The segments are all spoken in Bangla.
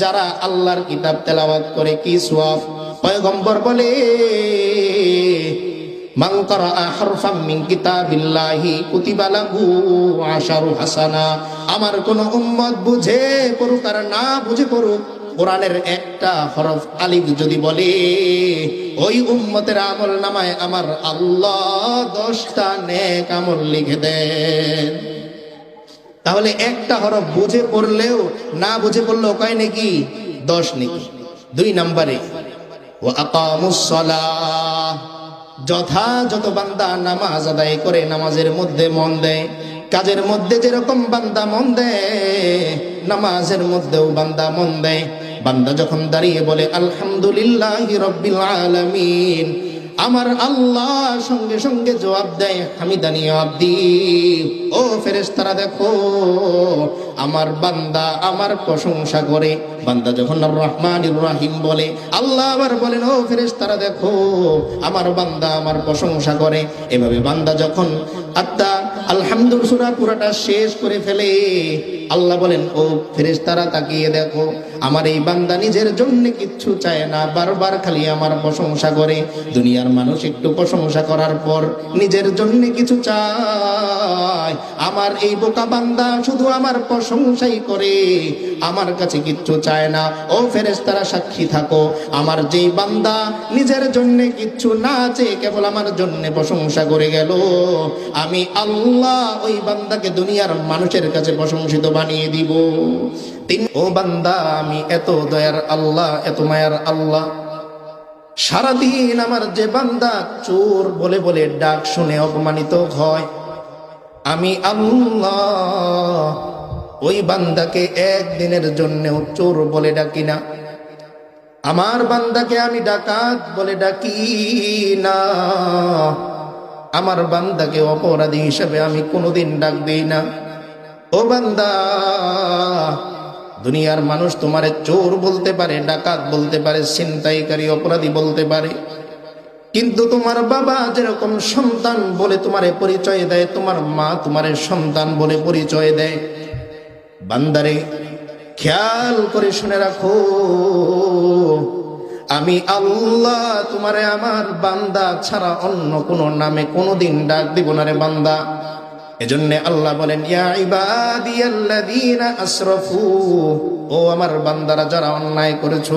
যারা আল্লাহর কিতাব তেলাওয়াত করে কি সওয়াব? পয়গম্বর বলে আমার কোন উম্মত বুঝে পড়ুক আর না বুঝে পড়ুক, কোরআনের একটা হরফ আলিফ যদি বলে, ওই উম্মতের আমল নামায় আমার আল্লাহ দশটা নেক আমল লিখে দেন। তাহলে একটা হরফ বুঝে পড়লেও না বুঝে পড়লেও কয় নাকি? দশ নাকি? দুই নম্বরে যথাযথ বান্দা নামাজ আদায় করে নামাজের মধ্যে মন দেয়, কাজের মধ্যে যেরকম বান্দা মন দেয়, নামাজের মধ্যেও বান্দা মন দেয়। বান্দা যখন দাঁড়িয়ে বলে, আলহামদুলিল্লাহ রব্বিল আলামিন আমার আল্লাহ সঙ্গে সঙ্গে জবাব দেয়, আমি দানি আব্দি। ও ফেরেশতারা, দেখো, আমার বান্দা আমার প্রশংসা করে। বান্দা যখন রহমান ইব্রাহিম বলে, আল্লাহ আবার বলেন, ও ফেরেশতারা, দেখো, আমার বান্দা আমার প্রশংসা করে। এভাবে বান্দা যখন আত্মা আলহামদুল সুরা পুরাটা শেষ করে ফেলে। আল্লাহ বলেন, ও ফেরেশতারা, তাকিয়ে দেখো, আমার এই বান্দা নিজের জন্য কিচ্ছু চায় না। বারবার খালি আমার প্রশংসা করে। দুনিয়ার মানুষ একটু প্রশংসা করার পর নিজের জন্য কিছু চায়। আমার এই বোকা বান্দা শুধু আমার প্রশংসাই করে। আমার কাছে কিচ্ছু চায় না। ও ফেরেশতারা, সাক্ষী থাকো। আমার যেই বান্দা নিজের জন্য কিচ্ছু না চেয়ে কেবল আমার জন্য প্রশংসা করে গেল। আমি আল্লাহ ওই বান্দাকে দুনিয়ার মানুষের কাছে প্রশংসিত বানিয়ে দিব। তিন, ও বান্দা, আমি এত দয়ার আল্লাহ, এত মায়ার আল্লাহ। সারাদিন আমার যে বান্দা চোর বলে বলে ডাক শুনে অপমানিত হয়। আমি আল্লাহ, ওই বান্দাকে একদিনের জন্যেও চোর বলে ডাকি না। আমার বান্দাকে আমি ডাকাত বলে ডাকি না। আমার বান্দাকে অপরাধী হিসাবে আমি কোনোদিন ডাক দিই না। ও বান্দা, দুনিয়ার মানুষ তোমারে চোর বলতে পারে, ডাকাত বলতে পারে, ছিনতাইকারী, অপরাধী বলতে পারে। কিন্তু তোমার বাবা যেরকম সন্তান বলে তোমারে পরিচয় দেয়, তোমার মা তোমারে সন্তান বলে পরিচয় দেয়। বান্দারে, খেয়াল করে শুনে রাখো। আমি আল্লাহ, তোমারে আমার বান্দা ছাড়া অন্য কোনো নামে কোনোদিন ডাক দিব না রে বান্দা। এজন্য আল্লাহ বলেন আসরাফু ও আমার বান্দারা, যারা অন্যায় করেছ,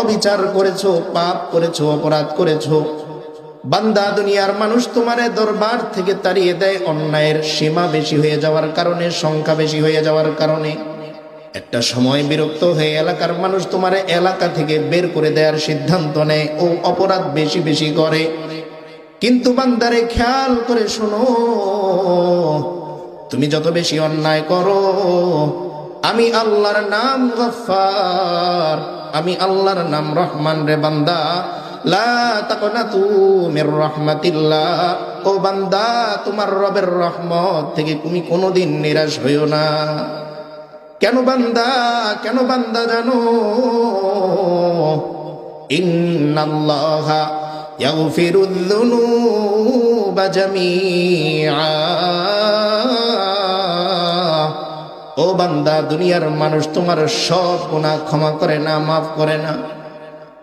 অবিচার করেছ, পাপ করেছ, অপরাধ করেছ, বান্দা দুনিয়ার মানুষ তোমারে দরবার থেকে তাড়িয়ে দেয় অন্যায়ের সীমা বেশি হয়ে যাওয়ার কারণে, সংখ্যা বেশি হয়ে যাওয়ার কারণে। একটা সময় বিরক্ত হয়ে এলাকার মানুষ তোমার এলাকা থেকে বের করে দেওয়ার সিদ্ধান্ত নেয় ও অপরাধ বেশি বেশি করে। কিন্তু বান্দারে খেয়াল করে শোনো, তুমি যত বেশি অন্যায় করো, আমি আল্লাহর নাম গফার আমি আল্লাহর নাম রহমান রে বান্দা। ও বান্দা, তোমার রবের রহমত থেকে তুমি কোনোদিন নিরাশ হইও না। কেন বান্দা কেন বান্দা জানো? ইন্নাল্লাহা ইয়াগফিরু যুনুবা জামিআ। ও বান্দা, দুনিয়ার মানুষ তোমার সব গুনাহ ক্ষমা করে না, মাফ করে না।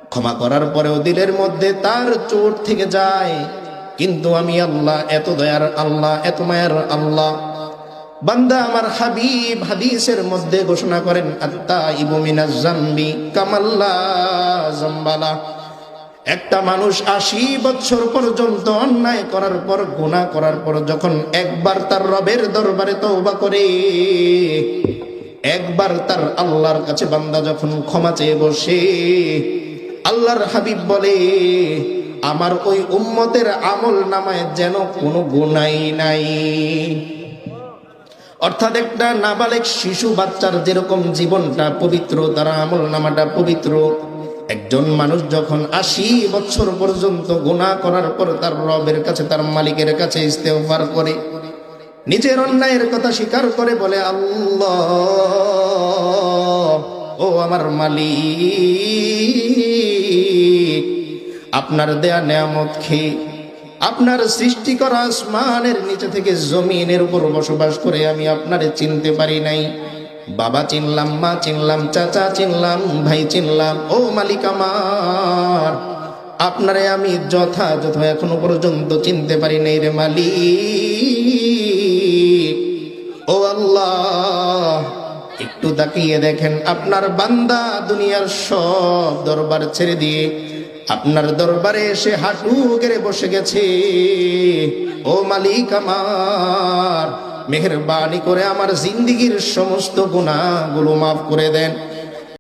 ক্ষমা করার পরেও দিলের মধ্যে তার চোট থেকে যায়। কিন্তু আমি আল্লাহ, এত দয়ার আল্লাহ, এত মায়ার আল্লাহ। বান্দা আমার হাবিব হাদিসের মধ্যে ঘোষণা করেন ইবুমিনা জাম্বি কামাল্লা জম্বালা। একটা মানুষ আশি বছর পর্যন্ত অন্যায় করার পর, গুনাহ করার পর যখন একবার তার রবের দরবারে তওবা করে, একবার তার আল্লাহর কাছে বান্দা যখন ক্ষমা চেয়ে বসে, আল্লাহর হাবিব বলে, আমার ওই উম্মতের আমল নামায় যেন কোনো গুনাই নাই। অর্থাৎ একটা নাবালেক শিশু বাচ্চার যেরকম জীবনটা পবিত্র, তার আমল নামাটা পবিত্র। একজন মানুষ যখন আশি বছর পর্যন্ত গুণা করার পর তার রবের কাছে, তার মালিকের কাছে ইস্তেফার করে, নিজের অন্যায়ের কথা স্বীকার করে বলে, আল্লাহ, ও আমার মালিক, আপনার দেয়া নেয়ামত খেয়ে আপনার সৃষ্টি করা আসমানের নিচে থেকে জমিনের উপর বসবাস করে আমি আপনারে চিনতে পারি নাই। বাবা চিনলাম, মা চিনলাম, চাচা চিনলাম, ভাই চিনলাম, ও মালিক আমার, আপনারে আমি যথাযথ এখনও পর্যন্ত চিনতে পারি নাই রে মালিক। ও আল্লাহ, একটু তাকিয়ে দেখেন, আপনার বান্দা দুনিয়ার সব দরবার ছেড়ে দিয়ে আপনার দরবারে এসে হাঁটু গেড়ে বসে গেছে। ও মালিক আমার, মেহরবানি করে আমার জিন্দিগির সমস্ত গুণাগুলো মাফ করে দেন।